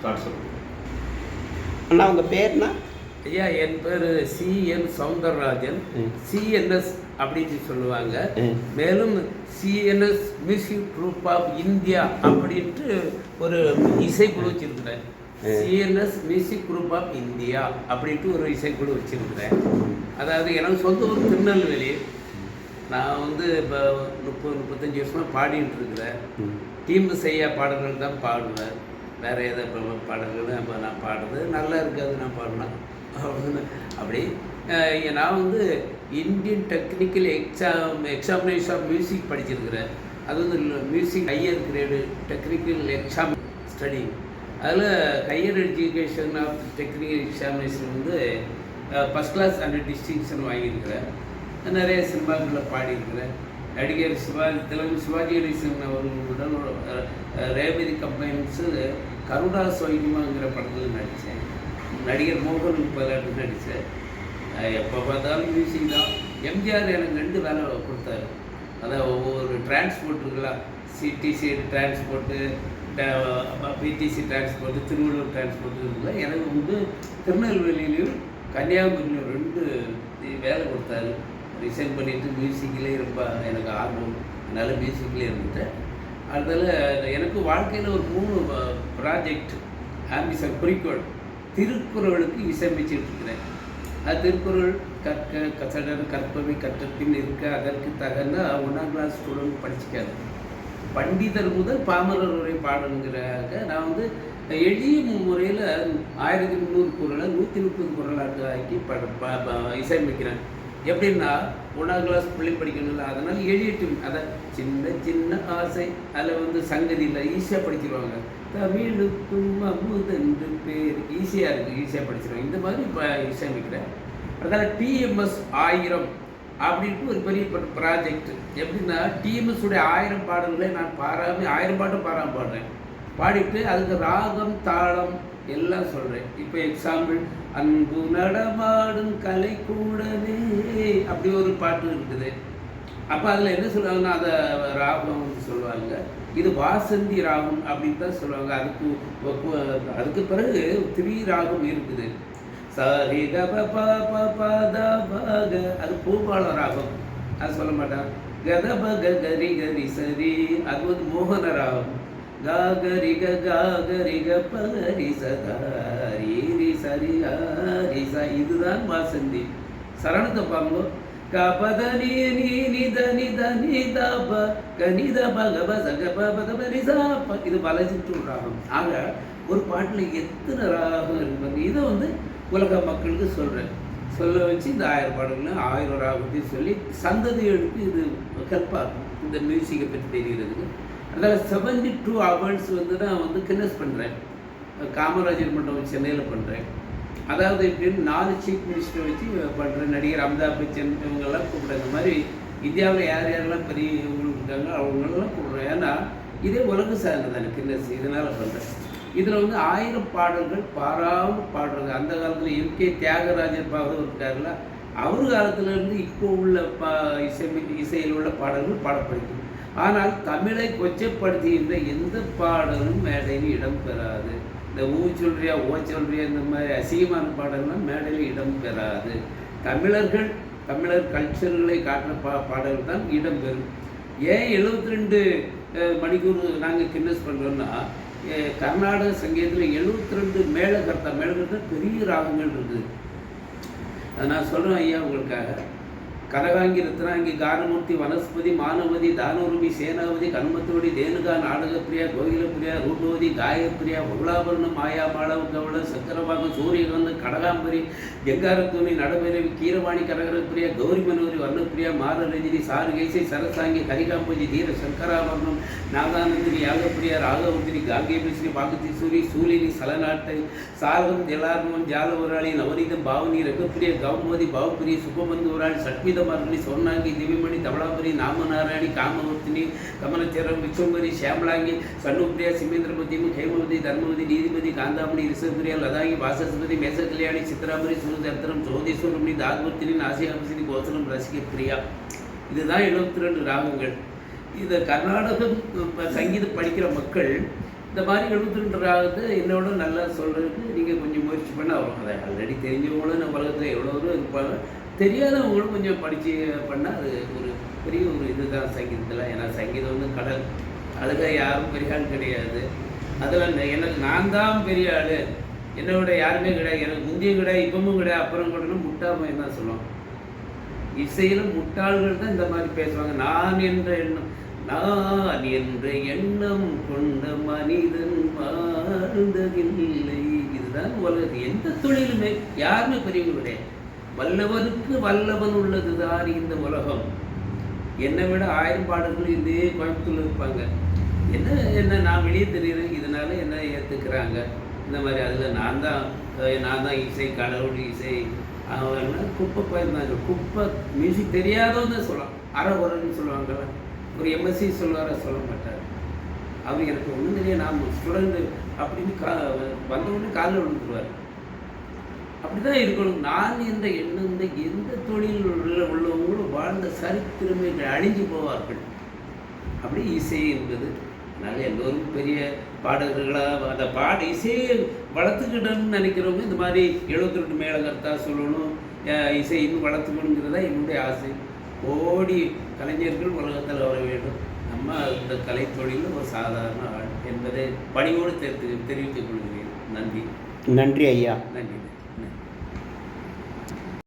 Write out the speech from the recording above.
Start சொல்லுங்கள் அண்ணா உங்கள் பேர்னா? ஐயா என் பேர் சிஎன் சவுந்தரராஜன். சிஎன்எஸ் அப்படின்னு சொல்லுவாங்க. மேலும் CNS music group of India அப்படின்ட்டு ஒரு இசைக்குழு வச்சிருக்கிறேன். CNS music group of India அப்படின்ட்டு ஒரு இசைக்குழு வச்சிருக்கிறேன். அதாவது எனக்கு சொந்த ஊர் திருநெல்வேலி. நான் வந்து இப்போ முப்பது முப்பத்தஞ்சு வருஷமாக பாடிட்டு இருக்கிறேன். டீம் செய்ய பாடல்கள் தான் பாடுவேன். வேறு ஏதோ பாடல்கள் இப்போ நான் பாடுறது? நல்லா இருக்காது நான் பாடலாம் அப்படின்னு அப்படி நான் வந்து Indian technical exam examination of music படிச்சிருக்கிறேன். அது வந்து music higher grade technical exam study அதில் higher education of technical examination வந்து ஃபஸ்ட் கிளாஸ் அண்ட் டிஸ்டிங்ஷன் வாங்கியிருக்கிறேன். நிறைய சினிமாக்களில் பாடியிருக்கிறேன். நடிகர் சிவாஜி தலைவர் சிவாஜி கணேசன் அவர்களுடன் ரேவதி கம்பைன்ஸு கருடா சோயினிமாங்கிற படத்தில் நடித்தேன் நடிகர் மோகன் பலாட்டு நடித்தேன் எப்போ பார்த்தாலும் மியூசிக் தான். எம்ஜிஆர் எனக்கு ரெண்டு வேலை கொடுத்தாரு. அதான் ஒவ்வொரு டிரான்ஸ்போர்ட் இருக்கலாம் CTC transport PTC transport Tiruvallur transport இருக்குல்ல எனக்கு வந்து திருநெல்வேலியிலையும் கன்னியாகுமரியிலும் ரெண்டு வேலை கொடுத்தாரு. ரிசைன் பண்ணிவிட்டு மியூசிக்கிலே ரொம்ப எனக்கு ஆர்வம். அதனால் மியூசிக்கிலே இருந்துட்டேன். அதனால் எனக்கு வாழ்க்கையில் ஒரு மூணு ப்ராஜெக்ட் ஆம்பிசன் குறிக்கோள். திருக்குறளுக்கு இசையமைச்சிட்டு இருக்கிறேன் அது திருக்குறள் கற்க கசடர் கற்பவை கற்றப்பின் இருக்க அதற்கு தகுந்த ஒன்றாம் கிளாஸ் ஸ்டூடெண்ட் படிச்சுக்காது. பண்டிதர் முதல் பாமரர் வரை நான் வந்து எளிய முறையில் ஆயிரத்தி முந்நூறு குரலை நூற்றி முப்பது குரலாக ஆக்கி பட ப- இசையமைக்கிறேன் எப்படின்னா ஒன்றாம் கிளாஸ் பிள்ளை படிக்கணும்ல அதனால் எளிய அதை சின்ன சின்ன ஆசை. அதில் வந்து சங்கதியில் ஈஸியாக படிச்சிருவாங்க. தமிழுக்கும் அமுதன்று பேர். ஈஸியாக இருக்குது ஈஸியாக படிச்சிருவாங்க. இந்த மாதிரி இப்போ இசையமைக்கிறேன் அதனால் டிஎம்எஸ் ஆயிரம் அப்படின்ட்டு ஒரு பெரிய ப்ராஜெக்ட் எப்படின்னா டிஎம்எஸ் உடைய ஆயிரம் பாடல்களை நான் பாராமல் ஆயிரம் பாட்டும் பாராமல் பாடுறேன். பாடிட்டு அதுக்கு ராகம் தாளம் எல்லாம் சொல்கிறேன் இப்போ எக்ஸாம்பிள் அன்பு நடமாடும் கலை கூடவே அப்படி ஒரு பாட்டு இருக்குது. அப்போ அதில் என்ன சொல்லுவாங்கன்னா அதை ராகம் சொல்லுவாங்க. இது வாசந்தி ராகம் அப்படின்னு தான் சொல்லுவாங்க. அதுக்கு அதுக்கு பிறகு த்ரீ ராகம் இருக்குது. சரி கப ப ப அது பூபால ராகம். அது சொல்ல மாட்டான். கத ப கரி கரி சரி அது வந்து மோகன ராகம். கா கரி க கா கரி க ப ரி ச த ரி சரி ஆ ரி இதுதான் வாசந்தி சரணத்தை பாருங்க கபத நீ நீ நி த நி த நி த ப க நி த ச க ப ப த ப ரி ச ப இது பலஜிட்டு ராகம் ஆக ஒரு பாட்டில் எத்தனை ராகம் இருக்கு இதை வந்து உலக மக்களுக்கு சொல்கிறேன் சொல்ல வச்சு இந்த ஆயிரம் பாடல்கள் ஆயிரம் ராகத்தையும் சொல்லி சந்ததி எடுத்து இது ஹெல்ப்பாக இருக்கும் இந்த மியூசிக்கை பற்றி தெரிகிறதுக்கு அதில் செவன்டி டூ ஹவர்ஸ் வந்து நான் வந்து கின்னஸ் பண்ணுறேன் காமராஜர் மண்டபம் சென்னையில் பண்ணுறேன் அதாவது எப்படின்னு நாலு சீஃப் மினிஸ்டர் வச்சு பண்ணுறேன் நடிகர் அமிதாப் பச்சன் இவங்கெல்லாம் கூப்பிடுற மாதிரி இந்தியாவில் யார் யாரெல்லாம் பெரிய இவங்களுக்கு இருக்காங்க அவங்களெல்லாம் கூப்பிடுறேன். ஏன்னா இதே உலக சார்ந்து தானே கின்னஸ் இதனால் பண்ணுறேன் இதில் வந்து ஆயிரம் பாடல்கள் பாராமல் பாடுறது. அந்த காலத்தில் எம்கே தியாகராஜர் பாவரும் இருக்காருல்ல அவர் காலத்துல இருந்து இப்போ உள்ள பா இசை இசையில் உள்ள பாடல்கள் பாடப்படுகிறது. ஆனால் தமிழை கொச்சைப்படுத்துகின்ற எந்த பாடலும் மேடையில் இடம் பெறாது. இந்த ஊ சொல்றியா ஓ சொல்றியா இந்த மாதிரி அசிங்கமான பாடல்கள் மேடையில் இடம் பெறாது. தமிழர்கள் தமிழர் கல்ச்சர்களை காட்டுற பா பாடல்கள் தான் இடம்பெறும் ஏன் எழுபத்தி ரெண்டு மணிக்கூர் நாங்கள் கின்னஸ் பண்ணுறோன்னா கர்நாடக சங்கீதத்தில் எழுபத்தி ரெண்டு மேலகர்த்தா மேலகர்த்தா பெரிய ராகங்கள் இருக்குது அதை நான் சொல்கிறேன் ஐயா உங்களுக்காக. கனகாங்கி ரத்னாங்கி கானமூர்த்தி வனஸ்பதி மானவதி தானூர்மி சேனாவதி கண்மத்தோடி தேனுகா நாடகப்பிரியா கோகிலப்பிரியா ரூபவதி காயப்பிரியா பொருளாபரணம் மாயா மாளவ கவள சக்கரபாகம் சூரியகாந்தம் கடகாம்பரி கெங்காரத்தூணி நடபைரவி கீரவாணி கனகரப்பிரியா கௌரி மனோரி வர்ணப்பிரியா மாரரஜினி சாருகேசை சரசாங்கி கரிகாம்பதி தீர சங்கராபரணம் நாகானந்தினி யாகப்பிரியா ராகவந்திரி காங்கேபிஸ்ரீ பாகத்தீஸ்வரி சூலினி சலநாட்டை சாரகம் ஜலார்மம் ஜாலவராளி நவநீதம் பாவனி ரகப்பிரிய கௌமதி பாவப்பிரிய சுபமந்து உராள் சட்மித மார்கழி சொன்னாங்கி திவிமணி தவளாபுரி நாமநாராயணி காமவர்த்தினி கமலச்சரம் விக்ஷம்பரி ஷியாமலாங்கி சண்முப்பிரியா சிமேந்திரமதிமு ஹேமவதி தர்மவதி நீதிபதி காந்தாமணி ரிஷபிரியா லதாங்கி வாசஸ்பதி மேசகல்யாணி சித்ராபுரி சுருதத்திரம் ஜோதீஸ்வரமணி தாத்வர்த்தினி நாசியாபசினி கோசலம் ரசிக பிரியா இதுதான் எழுபத்தி ரெண்டு ராகங்கள். இதை கர்நாடகம் சங்கீதம் படிக்கிற மக்கள் இந்த மாதிரி எழுபத்தி ரெண்டு ராகத்தை என்னோட நல்லா சொல்கிறதுக்கு நீங்கள் கொஞ்சம் முயற்சி பண்ண அவங்க ஆல்ரெடி தெரிஞ்சவங்களும் நம்ம உலகத்தில் எவ்வளோ தூரம் இருப்பாங்க. தெரியாதவங்களும் கொஞ்சம் படித்து பண்ணால் அது ஒரு பெரிய ஒரு இதுதான் சங்கீதத்தில். ஏன்னா சங்கீதம் வந்து கடல். அதுக்காக யாரும் பெரிய ஆள் கிடையாது. அதில் எனக்கு நான் தான் பெரிய ஆள். என்னை விட யாருமே கிடையாது. எனக்கு முந்தையும் கிடையாது இப்பவும் கிடையாது அப்புறம் கூட முட்டாமல் என்ன சொல்லுவோம் இசையிலும் முட்டாள்கள் தான் இந்த மாதிரி பேசுவாங்க. நான் என்ற எண்ணம் நான் என்ற எண்ணம் கொண்ட மனிதன் வாழ்ந்ததில்லை. இதுதான் உலகத்து எந்த தொழிலுமே யாருமே பெரியவங்க கிடையாது. வல்லவனுக்கு வல்லவன் உள்ளதுதான் இந்த உலகம். என்னை விட ஆயிரம் பாடல்கள் இதே கோயம்புத்தூர்ல இருப்பாங்க. என்ன என்ன நான் வெளியே தெரியுறேன் இதனால என்ன ஏற்றுக்கிறாங்க இந்த மாதிரி அதில் நான் தான் நான் தான் இசை கடவுள் இசை அவங்க குப்பை போயிருந்தாங்க குப்பை மியூசிக் தெரியாதவங்க சொல்லலாம். அரை உரன்னு சொல்லுவாங்கல்ல. ஒரு எம்எஸ்சி சொல்லுவார சொல்ல மாட்டார். அவர் எனக்கு ஒன்றும் தெரியாது. நான் ஸ்டூடெண்ட் அப்படின்னு கா வந்தவுடனே காலில் விழுந்துருவார். அப்படிதான் இருக்கணும். நான் என்ற எண்ணம் இந்த எந்த தொழில் உள்ள உள்ளவங்களும் வாழ்ந்த சரித்திரமே அழிஞ்சு போவார்கள். அப்படி இசை என்பது அதனால எல்லோரும் பெரிய பாடகர்களாக அந்த பாட இசையை வளர்த்துக்கிட்டோம்னு நினைக்கிறவங்க இந்த மாதிரி எழுபத்தி ரெண்டு மேலகர்த்தா சொல்லணும். அஹ் இசை இன்னும் வளர்த்துக்கணுங்கிறதா என்னுடைய ஆசை. கோடி கலைஞர்கள் உலகத்தில் வர வேண்டும். நம்ம இந்த கலைத்தொழிலில் ஒரு சாதாரண ஆள் என்பதை பணியோடு தெரிவித்து தெரிவித்துக் கொள்கிறேன். நன்றி. நன்றி ஐயா. நன்றி. நன்றி